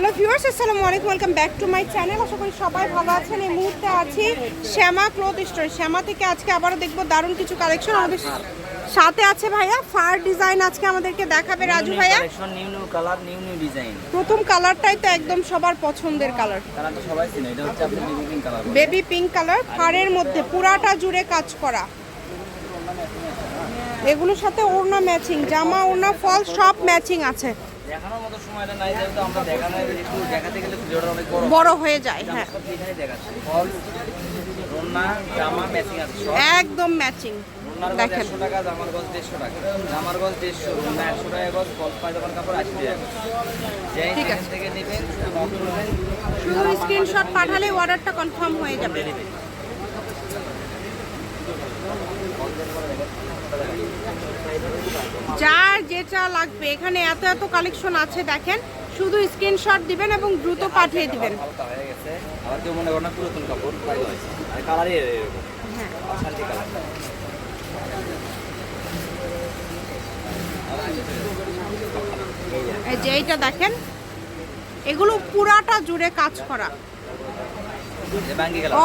Hello viewers আসসালামু আলাইকুম welcome back to my channel. আশা করি সবাই ভালো আছেন। এই মুহূর্তে আছি শ্যামা ক্লথ স্টোর। শ্যামা থেকে আজকে আবারও দেখব দারুণ কিছু কালেকশন আমাদের সাথে আছে ভাইয়া ফার ডিজাইন আজকে আমাদেরকে দেখাবে রাজু ভাইয়া। New new colour new new design প্রথম কালারটাই তো একদম সবার পছন্দের কালার তারা তো সবাই চিনে এটা হচ্ছে আপনার baby pink colour baby pink colour ফারের মধ্যে পুরাটা জুড়ে কাজ করা। এগুলোর সাথে ওড়না ম্যাচিং জামা ওড়না ফল সব ম্যাচিং আছে। দেখানোর মতো সময়টা নাই যেহেতু আমরা দেখানো একটু দেখাতে গেলে ভিডিওটা অনেক বড় বড় হয়ে। যায় হ্যাঁ। সব এখানে দেখাচ্ছি। ফল রন্না জামা ম্যাচিং আছে সব। একদম ম্যাচিং রন্নার গজ দেখেন। একশো টাকা জামার গজ টাকা। জামার গজ দেড়শো রন্না একশো টাকা গজ ফল পায়জামার কাপড় আশি টাকা যেই ঠিক থেকে নেবেন শুধু স্ক্রিনশট পাঠালে অর্ডারটা কনফার্ম হয়ে যাবে যার যেটা লাগবে। এখানে এত এত কালেকশন আছে দেখেন। শুধু স্ক্রিনশট দিবেন এবং দ্রুত পাঠিয়ে দিবেন। আবার কেউ মনে করেন পুরাতন কাপড় আর কালারই এরকম। হ্যাঁ। এই যে এইটা দেখেন। এগুলো পুরাটা জুড়ে কাজ করা।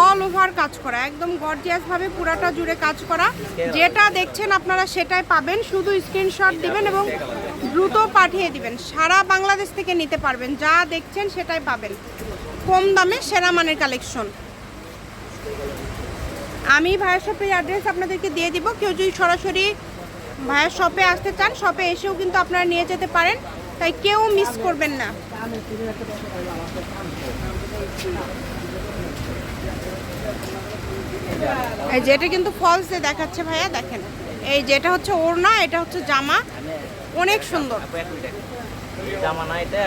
অল ওভার কাজ করা, একদম গর্জিয়াস ভাবে পুরাটা জুড়ে কাজ করা। যেটা দেখছেন আপনারা সেটাই পাবেন, শুধু স্ক্রিনশট দিবেন এবং দ্রুত পাঠিয়ে দিবেন। সারা বাংলাদেশ থেকে নিতে পারবেন, যা দেখছেন সেটাই পাবেন। কম দামে সেরা মানের কালেকশন আমি ভাইয়ের শপের অ্যাড্রেস আপনাদেরকে দিয়ে দিব। কেউ যদি সরাসরি ভাইয়ের শপে আসতে চান শপে এসেও কিন্তু আপনারা নিয়ে যেতে পারেন। তাই কেউ মিস করবেন না। এই যেটা কিন্তু ফলস দেখাচ্ছে ভাইয়া দেখেন। এই যেটা হচ্ছে ওড়না এটা হচ্ছে জামা। অনেক সুন্দর। জামা না এটা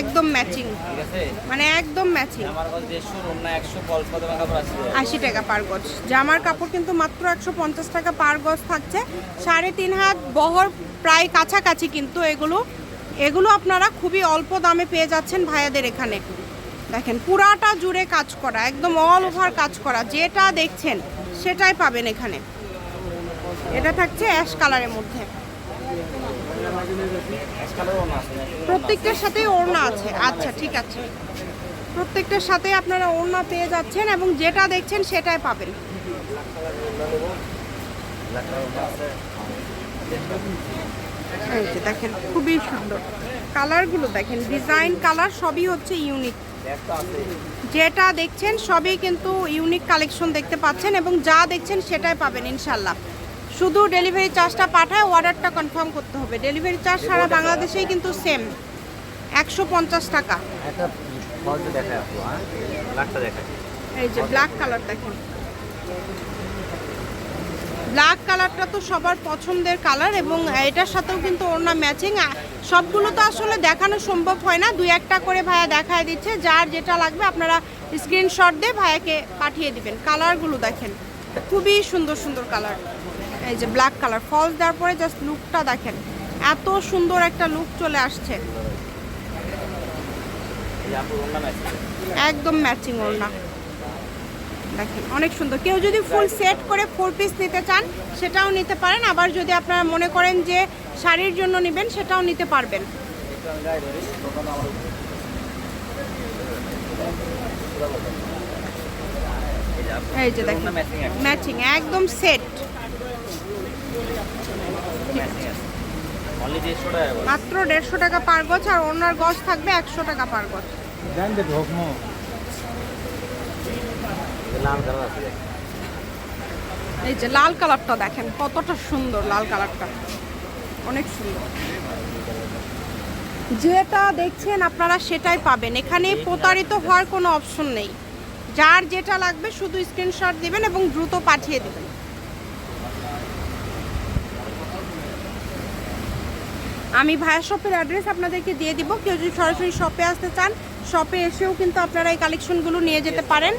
একদম ম্যাচিং মানে একদম ম্যাচিং আশি টাকা পার গজ। জামার কাপড় কিন্তু মাত্র একশো পঞ্চাশ টাকা পার গজ থাকছে। সাড়ে তিন হাত বহর প্রায় কাছাকাছি কিন্তু এগুলো এগুলো আপনারা খুবই অল্প দামে পেয়ে যাচ্ছেন ভাইয়াদের এখানে। দেখেন, পুরাটা জুড়ে কাজ করা, একদম অল ওভার কাজ করা। যেটা দেখছেন, সেটাই পাবেন এখানে। এটা থাকছে অ্যাশ কালারের মধ্যে। প্রত্যেকটার সাথেই ওড়না আছে। আচ্ছা ঠিক আছে। প্রত্যেকটার সাথে আপনারা ওড়না পেয়ে যাচ্ছেন এবং যেটা দেখছেন, সেটাই পাবেন। এই যে দেখেন খুবই সুন্দর। কালারগুলো দেখেন ডিজাইন কালার সবই হচ্ছে ইউনিক যেটা দেখছেন সবই কিন্তু ইউনিক কালেকশন দেখতে পাচ্ছেন এবং যা দেখছেন সেটাই পাবেন ইনশাল্লাহ শুধু ডেলিভারি চার্জটা পাঠায় অর্ডারটা কনফার্ম করতে হবে। ডেলিভারি চার্জ সারা বাংলাদেশেই কিন্তু সেম একশো পঞ্চাশ টাকা। হ্যাঁ? এই যে ব্ল্যাক কালার দেখেন। ব্ল্যাক কালারটা তো সবার পছন্দের কালার এবং এটার সাথেও কিন্তু ওড়না ম্যাচিং সবগুলো তো আসলে দেখানো সম্ভব হয় না। দুই একটা করে ভাইয়া দেখায় দিচ্ছে যার যেটা লাগবে আপনারা স্ক্রিনশট দিয়ে ভাইয়াকে পাঠিয়ে দিবেন। কালারগুলো দেখেন খুবই সুন্দর সুন্দর কালার। এই যে ব্ল্যাক কালার ফলস দেওয়ার পরে জাস্ট লুকটা দেখেন এত সুন্দর একটা লুক চলে আসছে। একদম ম্যাচিং ওড়না। দেখেন অনেক সুন্দর। কেউ যদি ফুল সেট করে ফোর পিস নিতে চান, সেটাও নিতে পারেন। আবার যদি আপনারা মনে করেন যে শাড়ির জন্য নেবেন, সেটাও নিতে পারবেন। এই যে দেখেন ম্যাচিং একদম সেট। মাত্র দেড়শো টাকা পার গজ, আর ওনার গজ থাকবে একশো টাকা পার গজ জান দে ঢোকমো লাল কালার আছে দেখ। এই যে লাল কালারটা দেখেন, কতটা সুন্দর লাল কালারটা। অনেক সুন্দর। যেটা দেখছেন আপনারা সেটাই পাবেন। এখানে প্রতারিত হওয়ার কোনো অপশন নেই। যার যেটা লাগবে শুধু স্ক্রিনশট দিবেন এবং দ্রুত পাঠিয়ে দেবেন। আমি ভায়া শপের অ্যাড্রেস আপনাদেরকে দিয়ে দিব। কেউ যদি সরাসরি শপে আসতে চান শপে এসেও কিন্তু আপনারা এই কালেকশনগুলো নিয়ে যেতে পারেন।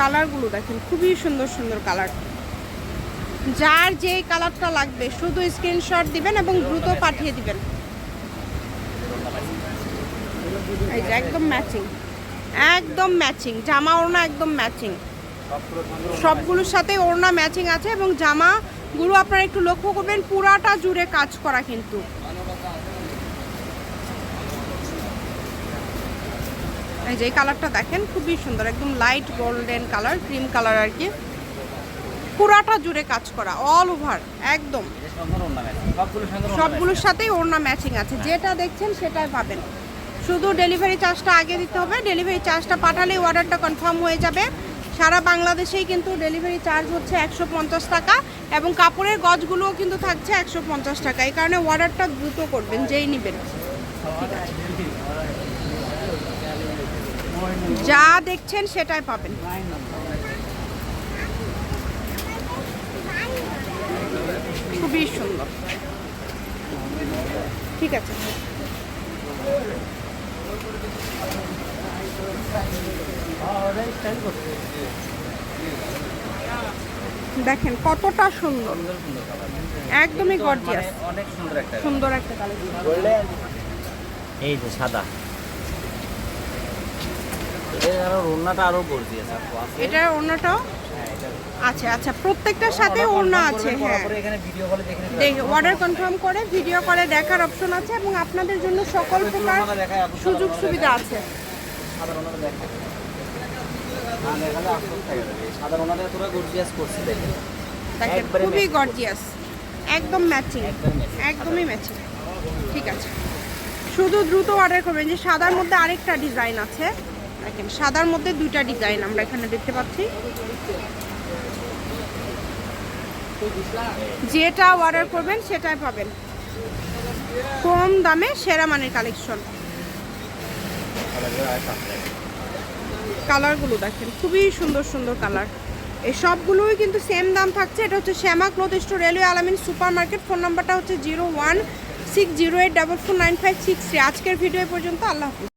কালারগুলো দেখেন, খুবই সুন্দর সুন্দর কালার। যার যে কালারটা লাগবে, শুধু স্ক্রিনশট দিবেন এবং দ্রুত পাঠিয়ে দিবেন। এই যে একদম ম্যাচিং একদম ম্যাচিং জামা ওড়না একদম ম্যাচিং সবগুলোর সাথে ওড়না ম্যাচিং আছে এবং জামাগুলো আপনারা একটু লক্ষ্য করবেন, পুরাটা জুড়ে কাজ করা কিন্তু। এই যে কালারটা দেখেন, খুবই সুন্দর, একদম light golden colour cream colour আর কি। পুরাটা জুড়ে কাজ করা অল ওভার একদম। সবগুলোর সাথেই ওড়না ম্যাচিং আছে, যেটা দেখছেন সেটাই পাবেন। শুধু ডেলিভারি চার্জটা আগে দিতে হবে ডেলিভারি চার্জটা পাঠালে অর্ডারটা কনফার্ম হয়ে যাবে। সারা বাংলাদেশেই কিন্তু ডেলিভারি চার্জ হচ্ছে একশো পঞ্চাশ টাকা এবং কাপড়ের গজগুলোও কিন্তু থাকছে একশো পঞ্চাশ টাকা। এই কারণে অর্ডারটা দ্রুত করবেন, যেই নেবেন। ঠিক আছে। যা দেখছেন সেটাই পাবেন। খুবই সুন্দর। ঠিক আছে। দেখেন কতটা সুন্দর। একদমই গর্জিয়াস অনেক সুন্দর একটা সুন্দর একটা কালার এই যে সাদা। ওড়নাটা আরও গর্জিয়াস এটার ওড়নাটাও? হ্যাঁ এটা আছে আচ্ছা প্রত্যেকটার সাথে ওড়না আছে হ্যাঁ। কলে দেখে অর্ডার কনফার্ম করে ভিডিও করে দেখার অপশন আছে এবং আপনাদের জন্য সকল প্রকার সুযোগ সুবিধা আছে। খুবই। গর্জিয়াস একদম ম্যাচিং একদম একদমই ম্যাচিং ঠিক আছে। শুধু দ্রুত অর্ডার করবেন যে সাদার মধ্যে আরেকটা ডিজাইন আছে। দেখেন সাদার মধ্যে দুইটা ডিজাইন আমরা এখানে দেখতে পাচ্ছি। যেটা অর্ডার করবেন সেটাই পাবেন। কম দামে সেরা মানের কালেকশন কালারগুলো দেখেন, খুবই সুন্দর সুন্দর কালার এই সবগুলোই কিন্তু সেম দাম থাকছে। এটা হচ্ছে Shyama cloth store, railway Alamin super market phone নাম্বারটা হচ্ছে zero one six zero eight double four nine five six আজকের ভিডিও পর্যন্ত, আল্লাহ হাফিজ।